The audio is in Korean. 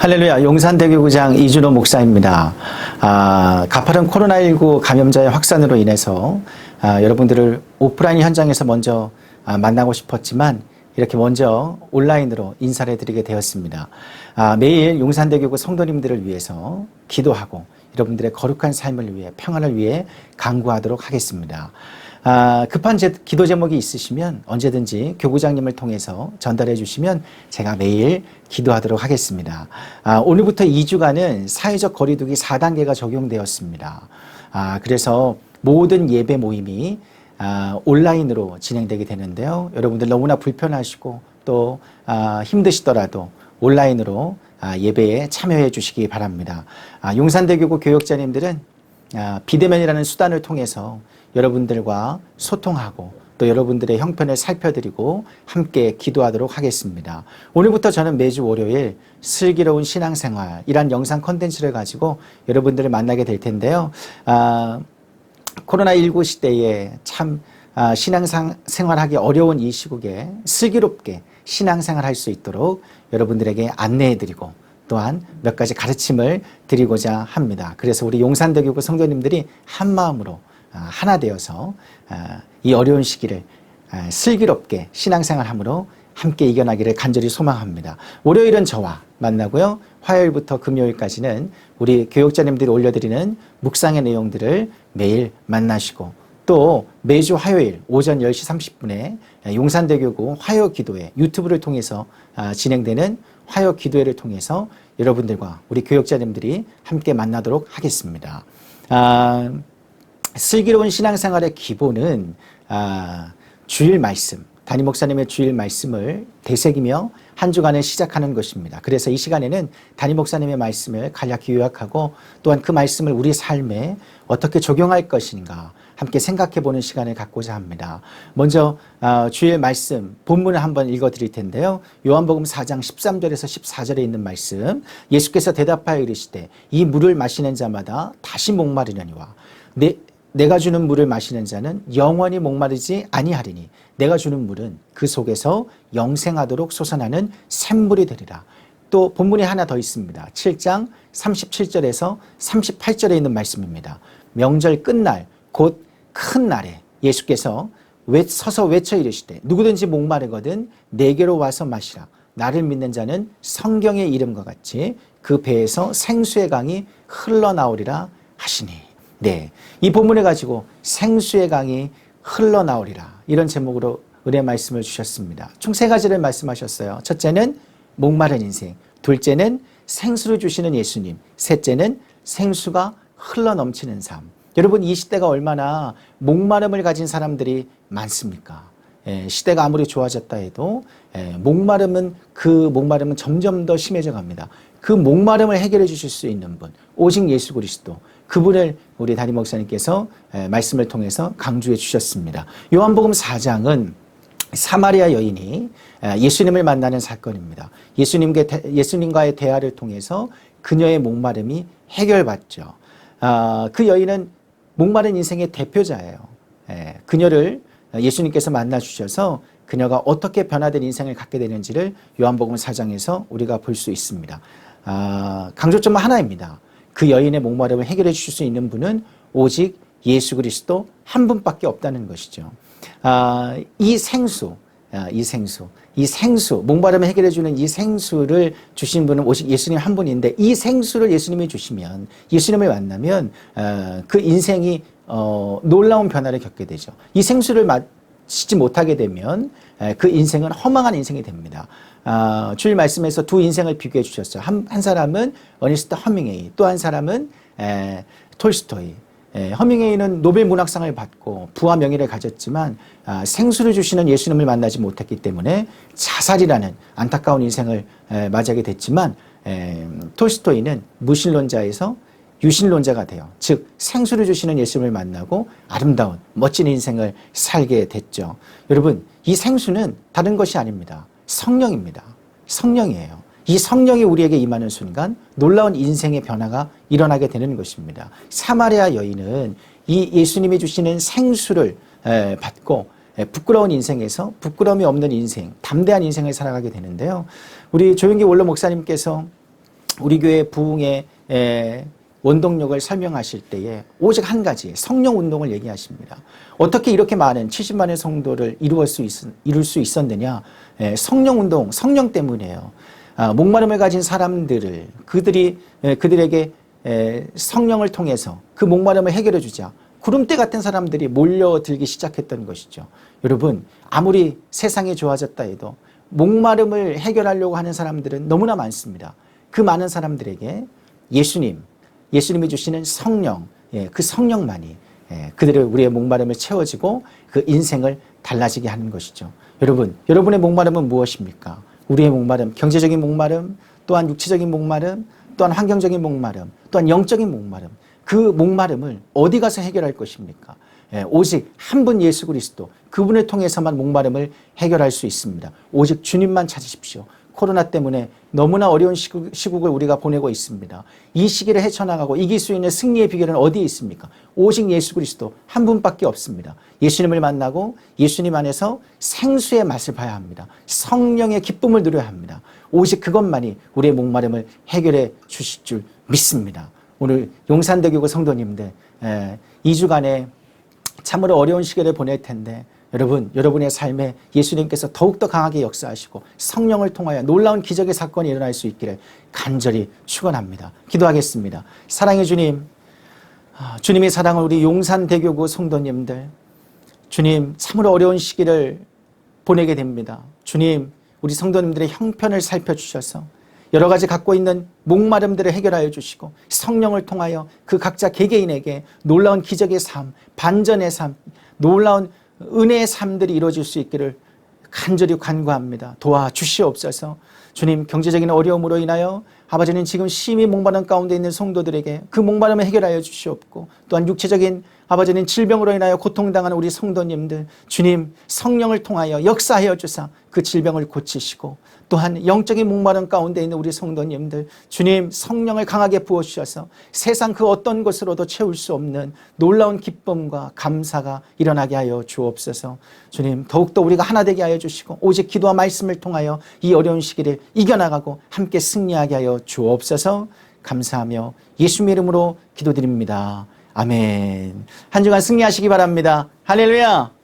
할렐루야 용산대교구장 이준호 목사입니다. 아, 가파른 코로나19 감염자의 확산으로 인해서 아, 여러분들을 오프라인 현장에서 먼저 아, 만나고 싶었지만 이렇게 먼저 온라인으로 인사를 드리게 되었습니다. 아, 매일 용산대교구 성도님들을 위해서 기도하고 여러분들의 거룩한 삶을 위해 평안을 위해 강구하도록 하겠습니다. 아, 급한 제, 기도 제목이 있으시면 언제든지 교구장님을 통해서 전달해 주시면 제가 매일 기도하도록 하겠습니다. 아, 오늘부터 2주간은 사회적 거리두기 4단계가 적용되었습니다. 아, 그래서 모든 예배 모임이 아, 온라인으로 진행되게 되는데요. 여러분들 너무나 불편하시고 또 아, 힘드시더라도 온라인으로 아, 예배에 참여해 주시기 바랍니다. 아, 용산대교구 교역자님들은 아, 비대면이라는 수단을 통해서 여러분들과 소통하고 또 여러분들의 형편을 살펴드리고 함께 기도하도록 하겠습니다. 오늘부터 저는 매주 월요일 슬기로운 신앙생활 이란 영상 컨텐츠를 가지고 여러분들을 만나게 될 텐데요. 아, 코로나19 시대에 참 아, 신앙생활하기 어려운 이 시국에 슬기롭게 신앙생활 할 수 있도록 여러분들에게 안내해드리고 또한 몇 가지 가르침을 드리고자 합니다. 그래서 우리 용산대교구 성도님들이 한 마음으로 아, 하나 되어서 아, 이 어려운 시기를 아, 슬기롭게 신앙생활함으로 함께 이겨나기를 간절히 소망합니다. 월요일은 저와 만나고요. 화요일부터 금요일까지는 우리 교육자님들이 올려드리는 묵상의 내용들을 매일 만나시고 또 매주 화요일 오전 10시 30분에 용산대교구 화요 기도회 유튜브를 통해서 아, 진행되는 화요 기도회를 통해서 여러분들과 우리 교육자님들이 함께 만나도록 하겠습니다. 아, 슬기로운 신앙생활의 기본은 아, 주일 말씀, 담임 목사님의 주일 말씀을 되새기며 한 주간을 시작하는 것입니다. 그래서 이 시간에는 담임 목사님의 말씀을 간략히 요약하고 또한 그 말씀을 우리 삶에 어떻게 적용할 것인가 함께 생각해 보는 시간을 갖고자 합니다. 먼저 어, 주일 말씀 본문을 한번 읽어 드릴 텐데요. 요한복음 4장 13절에서 14절에 있는 말씀. 예수께서 대답하여 이르시되 이 물을 마시는 자마다 다시 목마르려니와 내 내가 주는 물을 마시는 자는 영원히 목마르지 아니하리니 내가 주는 물은 그 속에서 영생하도록 솟아나는 샘물이 되리라. 또 본문에 하나 더 있습니다. 7장 37절에서 38절에 있는 말씀입니다. 명절 끝날 곧 큰 날에 예수께서 외, 서서 외쳐 이르시되 누구든지 목마르거든 내게로 와서 마시라. 나를 믿는 자는 성경의 이름과 같이 그 배에서 생수의 강이 흘러나오리라 하시니. 네. 이 본문을 가지고 생수의 강이 흘러나오리라. 이런 제목으로 은혜 말씀을 주셨습니다. 총 세 가지를 말씀하셨어요. 첫째는 목마른 인생. 둘째는 생수를 주시는 예수님. 셋째는 생수가 흘러 넘치는 삶. 여러분, 이 시대가 얼마나 목마름을 가진 사람들이 많습니까? 예, 시대가 아무리 좋아졌다 해도 예, 목마름은 그 목마름은 점점 더 심해져 갑니다. 그 목마름을 해결해 주실 수 있는 분, 오직 예수 그리스도. 그분을 우리 담임 목사님께서 예, 말씀을 통해서 강조해 주셨습니다. 요한복음 4장은 사마리아 여인이 예, 예수님을 만나는 사건입니다. 예수님께 예수님과의 대화를 통해서 그녀의 목마름이 해결받죠. 아, 그 여인은 목마른 인생의 대표자예요. 예, 그녀를 예수님께서 만나 주셔서 그녀가 어떻게 변화된 인생을 갖게 되는지를 요한복음 4장에서 우리가 볼 수 있습니다. 아, 강조점은 하나입니다. 그 여인의 목마름을 해결해 주실 수 있는 분은 오직 예수 그리스도 한 분밖에 없다는 것이죠. 아, 이 생수, 아, 이 생수, 이 생수, 목마름을 해결해 주는 이 생수를 주신 분은 오직 예수님 한 분인데 이 생수를 예수님이 주시면 예수님을 만나면 어, 그 인생이 어, 놀라운 변화를 겪게 되죠. 이 생수를 마 시지 못하게 되면 에, 그 인생은 허망한 인생이 됩니다. 아, 주일 말씀에서 두 인생을 비교해 주셨어요. 한, 한 사람은 어니스트 허밍웨이, 또 한 사람은 에, 톨스토이. 예, 허밍웨이는 노벨 문학상을 받고 부와 명예를 가졌지만 아, 생수를 주시는 예수님을 만나지 못했기 때문에 자살이라는 안타까운 인생을 에, 맞이하게 됐지만 에, 톨스토이는 무신론자에서 유신론자가 돼요. 즉 생수를 주시는 예수님을 만나고 아름다운 멋진 인생을 살게 됐죠. 여러분 이 생수는 다른 것이 아닙니다. 성령입니다. 성령이에요. 이 성령이 우리에게 임하는 순간 놀라운 인생의 변화가 일어나게 되는 것입니다. 사마리아 여인은 이 예수님이 주시는 생수를 받고 부끄러운 인생에서 부끄러움이 없는 인생, 담대한 인생을 살아가게 되는데요. 우리 조영기 원로 목사님께서 우리 교회 부흥의 에, 원동력을 설명하실 때에 오직 한 가지 성령 운동을 얘기하십니다. 어떻게 이렇게 많은 70만의 성도를 이루을 수, 있, 이룰 수 있었느냐? 에, 성령 운동, 성령 때문이에요. 아, 목마름을 가진 사람들을 그들이 에, 그들에게 에, 성령을 통해서 그 목마름을 해결해 주자. 구름대 같은 사람들이 몰려들기 시작했던 것이죠. 여러분, 아무리 세상이 좋아졌다 해도 목마름을 해결하려고 하는 사람들은 너무나 많습니다. 그 많은 사람들에게 예수님, 예수님이 주시는 성령, 예, 그 성령만이 예, 그들의 우리의 목마름을 채워지고 그 인생을 달라지게 하는 것이죠. 여러분, 여러분의 목마름은 무엇입니까? 우리의 목마름, 경제적인 목마름, 또한 육체적인 목마름, 또한 환경적인 목마름, 또한 영적인 목마름. 그 목마름을 어디 가서 해결할 것입니까? 예, 오직 한 분 예수 그리스도 그분을 통해서만 목마름을 해결할 수 있습니다. 오직 주님만 찾으십시오. 코로나 때문에 너무나 어려운 시국, 시국을 우리가 보내고 있습니다. 이 시기를 헤쳐나가고 이길 수 있는 승리의 비결은 어디에 있습니까? 오직 예수 그리스도 한 분밖에 없습니다. 예수님을 만나고 예수님 안에서 생수의 맛을 봐야 합니다. 성령의 기쁨을 누려야 합니다. 오직 그것만이 우리의 목마름을 해결해 주실 줄 믿습니다. 오늘 용산대교구 성도님들 2주간의 참으로 어려운 시기를 보낼 텐데 여러분, 여러분의 삶에 예수님께서 더욱더 강하게 역사하시고 성령을 통하여 놀라운 기적의 사건이 일어날 수 있기를 간절히 축원합니다. 기도하겠습니다. 사랑의 주님, 아, 주님의 사랑을 우리 용산대교구 성도님들, 주님 참으로 어려운 시기를 보내게 됩니다. 주님, 우리 성도님들의 형편을 살펴주셔서 여러 가지 갖고 있는 목마름들을 해결하여 주시고 성령을 통하여 그 각자 개개인에게 놀라운 기적의 삶, 반전의 삶, 놀라운 은혜의 삶들이 이루어질 수 있기를 간절히 간구합니다. 도와주시옵소서. 주님 경제적인 어려움으로 인하여 아버지는 지금 심히 목마른 가운데 있는 성도들에게 그 목마름을 해결하여 주시옵고 또한 육체적인 아버지는 질병으로 인하여 고통당하는 우리 성도님들 주님 성령을 통하여 역사하여 주사 그 질병을 고치시고 또한 영적인 목마름 가운데 있는 우리 성도님들 주님 성령을 강하게 부어주셔서 세상 그 어떤 것으로도 채울 수 없는 놀라운 기쁨과 감사가 일어나게 하여 주옵소서 주님 더욱더 우리가 하나 되게 하여 주시고 오직 기도와 말씀을 통하여 이 어려운 시기를 이겨나가고 함께 승리하게 하여 주옵소서 감사하며 예수 이름으로 기도드립니다. 아멘. 한 주간 승리하시기 바랍니다. 할렐루야!